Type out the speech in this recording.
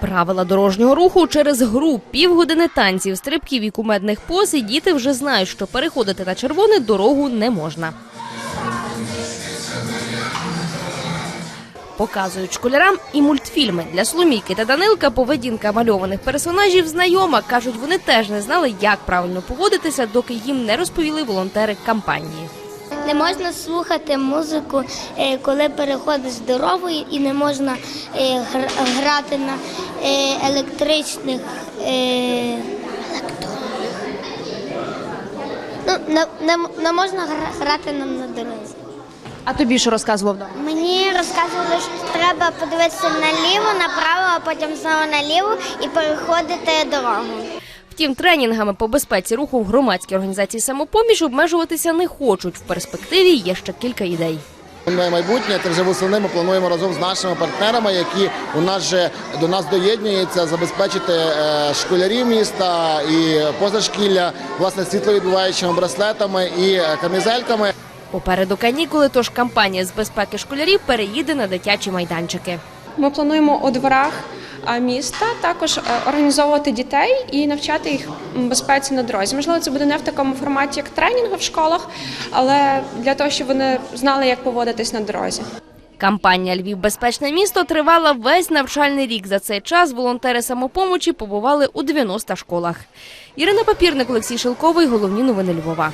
Правила дорожнього руху через гру, півгодини танців, стрибків і кумедних поз, і діти вже знають, що переходити на червоне дорогу не можна. Показують школярам і мультфільми для Соломійки та Данилка. Поведінка мальованих персонажів знайома. кажуть, вони теж не знали, як правильно поводитися, доки їм не розповіли волонтери кампанії. Не можна слухати музику, е, коли переходиш дорогу, і не можна е, грати на електричних. е, Ну, не, не, не можна гра- грати на, на дорозі. А тобі що розказував вдома? Мені розказували, що треба подивитися наліво, направо, а потім знову наліво і переходити дорогу. Втім, тренінгами по безпеці руху в громадській організації самопоміч обмежуватися не хочуть. В перспективі є ще кілька ідей. На майбутнє це вже восени ми плануємо разом з нашими партнерами, які у нас же до нас доєднуються, забезпечити е, школярів міста і позашкілля власне світловідбуваючими браслетами і е, камізельками. Попереду канікули, тож кампанія з безпеки школярів переїде на дитячі майданчики. Ми плануємо у дворах міста також е, організовувати дітей і навчати їх безпеці на дорозі. Можливо, це буде не в такому форматі, як тренінги в школах, але для того, щоб вони знали, як поводитись на дорозі. Кампанія Львів безпечне місто тривала весь навчальний рік. За цей час волонтери самопомочі побували у 90 школах. Ірина Папірник, Олексій Шилковий. Головні новини Львова.